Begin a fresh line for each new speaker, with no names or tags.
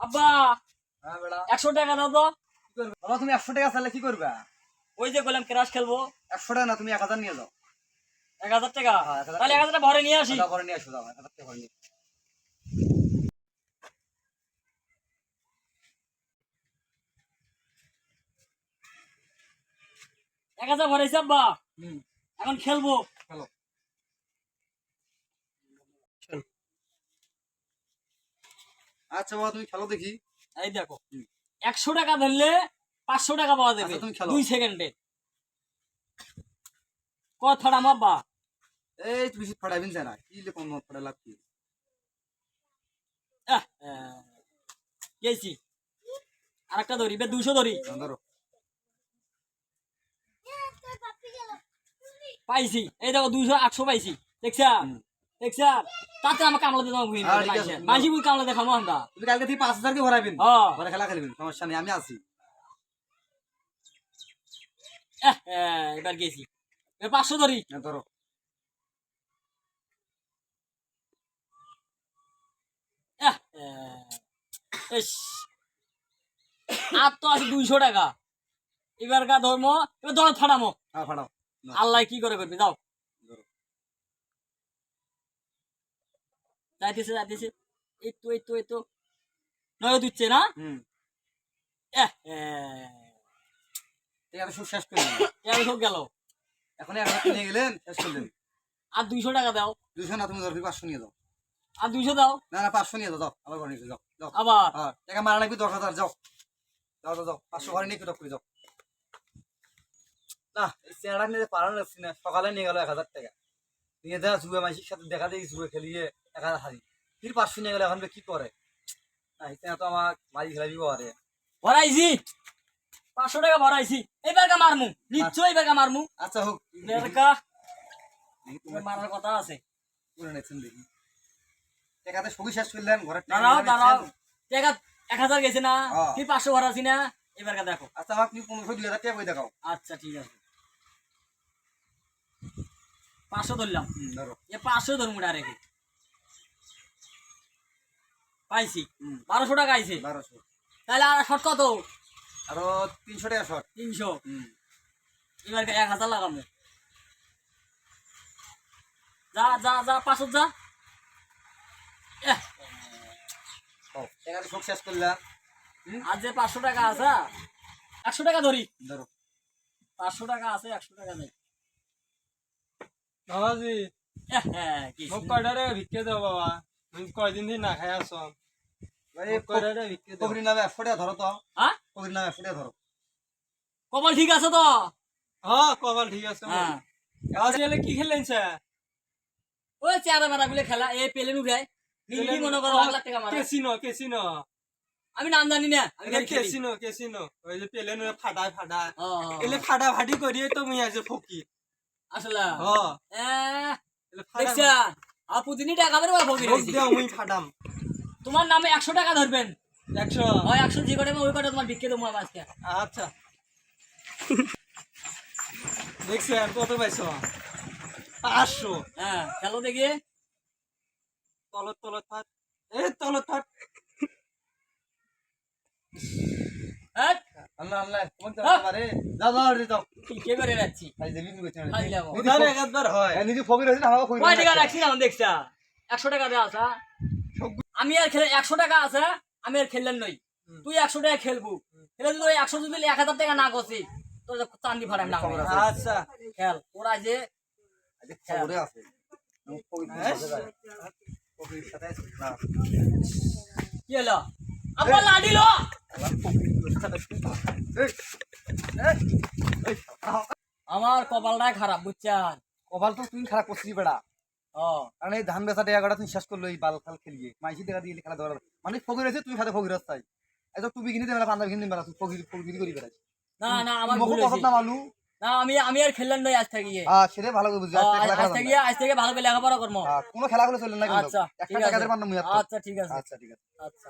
আব্বা
হ্যাঁ
একশো টাকা দাও তো।
বাবা তুমি একশো টাকা চাইলে কি করবে?
ওই যে বললাম ক্রাশ খেলব।
একশো টাকা না তুমি এক হাজার নিয়ে যাও।
এক হাজার টাকা?
এক হাজার
তাহলে এক হাজার ভরে নিয়ে আসি।
দাও নিয়ে আসো দাও এক হাজার টাকা করে নিয়ে
এক হাজার ভরেছি আব্বা। এখন খেলব।
আচ্ছা বাবা তুমি খেলো দেখি।
এই দেখো একশো টাকা ধরলে পাঁচশো টাকা পাওয়া যাবে
আচ্ছা, তুমি খেলো।
দুই সেকেন্ডে। কথাটা আব্বা
এই তুমি শীত ফাটাইবেন না কি কম ফাটাই লাভ কি?
গেছি আর একটা ধরি বে দুশো ধরি।
ধরো
পাইছি এই দেখো দুইশো আটশো পাইছি দেখছা?
হুম।
দেখছা তাতে আমাকে কামলা দিতে হবে
হ্যাঁ, আছে।
মাঝি বুই কামলা দেখাবো আমরা।
তুমি কালকে থেকে পাঁচ হাজার কে ভরাইবেন। খেলা খেলবেন সমস্যা নেই আমি আছি।
আহ, আহ, এবার গেছি। পাঁচশো ধরি।
ধরো।
আহ, আহ, ইস। আর তো আছে দুইশো টাকা। এবার গা ধর্ম এবার দরদ ফাটামো।
হ্যাঁ ফাটাও।
আল্লাহ কি করে করবি যাও
ধরো
যাইতেছে যাইতেছে এই তো এই তো এই তো নয় দিচ্ছে না
শেষ
গেল
এখন এক হাজার নিয়ে গেলেন শেষ করলেন
আর দুইশো টাকা দাও।
দুশো না তুমি ধরো পাঁচশো নিয়ে যাও।
আর দুইশো দাও।
না না পাঁচশো নিয়ে যাও যাও আবার ঘরে নিয়ে যাও যাও
আবার?
হ্যাঁ টাকা মারা লাগবে দশ হাজার যাও। যাও যাও যাও পাঁচশো ঘরে নিয়ে একটু করে যাও। না এই চেহারা নিয়ে পারানো যাচ্ছি না সকালে নিয়ে গেল এক হাজার টাকা। নিয়ে দেওয়া জুয়ে মাসির সাথে দেখা দেখি জুয়ে খেলিয়ে। এক হাজার হারি ফির পাঁচশো নিয়ে গেলে এখন কি করে? না তো আমার মারি খেলাবি পারে
ভরাইছি। পাঁচশো টাকা ভরাইছি। এবার গা মারমু? নিশ্চয় এবার গা মারমু?
আচ্ছা হোক।
গা মারার কথা আছে।
করে নিয়েছেন দেখি। টাকাতে সবই শেষ করলেন টাকা
দাঁড়াও দাঁড়াও। টাকা এক হাজার গেছে না। কি পাঁচশো ভরাছি না? এবার গা দেখো।
আচ্ছা আমাকে পনেরোশো দুই হাজার টাকা বই দেখাও।
আচ্ছা ঠিক আছে। পাঁচশো ধরলাম।
ধরো।
এ পাঁচশো ধরমুটা রেখে পাইছি।
হুম।
বারোশো টাকা আইছে।
বারোশো।
তাহলে আর শর্ট কত?
আরও তিনশো টাকা শর্ট।
তিনশো।
হুম।
এবার এক হাজার লাগামো যা যা যা পাঁচশো যা।
ও, শেষ করলাম
আর যে পাঁচশো টাকা আছে একশো টাকা ধরি।
ধরো।
পাঁচশো টাকা আছে একশো টাকা নেই।
বাবাজি
এহ, হ্যাঁ, কি
মোক কয়টারে ভিক্ষে দাও বাবা? তুমি কয়দিন দিন না খাই দাও
কবির নামে একশো ধরো তো।
হ্যাঁ
কবির নামে একশো ধরো।
কপাল ঠিক আছে তো?
হ্যাঁ কপাল ঠিক আছে
হ্যাঁ।
এলে কি খেলেন স্যার
ওই চেয়ারা বেড়া গুলো খেলা এ পেলেন উঠায় নিজে মনে করো লাখ লাখ টাকা মারে
কেসিনো কেসিনো
আমি নাম জানি না? আমি।
কেসিনো কেসিনো ওই যে ফাটায়
ও, ও, ও।
এলে ফাটা ফাটি করিয়ে তো মুই আছে ফকি।
আসলে
হ্যাঁ এলে ফাটা
আর প্রতিদিনই টাকা বেরো ফকির
ভোগ
হয়েছি
ফাটাম।
তোমার নামে একশো টাকা ধরবেন।
একশো।
ওই একশো যে কটা ওই কটা তোমার বিক্রি দেবো আজকে।
আচ্ছা। দেখছেন কত পাইছো? পাঁচশো।
হ্যাঁ খেলো দেখি।
তলত তলত থাক। এ তলত থাক
হ্যাঁ
আল্লাহ আল্লাহ তোমাকে তো
হ্যাঁ।
পারে যাও যাও রে যাও
কে করে যাচ্ছি
ভাই দেবি তুমি কইছো
খাই যাব
উধারে একবার হয়
নিজে ফকির হইছে আমাকে কইরা
কয় টাকা রাখছি দেখছা একশো টাকা দেওয়া আছে আমি আর খেলে একশো টাকা আছে আমি আর খেললেন নই তুই একশো টাকা খেলবু খেলে তুই একশো যদি এক হাজার টাকা না করছি তোর চান্দি ফাটাম না
আচ্ছা
খেল ওরা যে
খবরে আছে
হ্যাঁ?
কি হলো আমার কপালটাই খারাপ বুঝছেন?
কপাল তো তুই খারাপ করছিস বেড়া।
ও।
কারণ এই ধান বেচা টাকা তুমি শেষ করল এই বাল খাল খেলিয়ে। মাইসি টাকা দিয়ে খেলা দেওয়ার মানে ফকির আছে তুই সাথে ফকির চাই এই তো টুপি কিনে দেবে পাঞ্জাবি কিনে দেবে ফকির ফকির করি বেড়াই
না না আমার
মুখ
ভুল হয়েছে।
না মালু।
না আমি আমি আর খেললেন নই আজ থেকে। গিয়ে
হ্যাঁ সেটা ভালো করে বুঝছি
আজ থেকে আজ থেকে ভালো করে লেখাপড়া করব।
কোনো খেলা গুলো চলবে না
আচ্ছা
একটা টাকা।
আচ্ছা ঠিক আছে।
আচ্ছা ঠিক আছে।
আচ্ছা।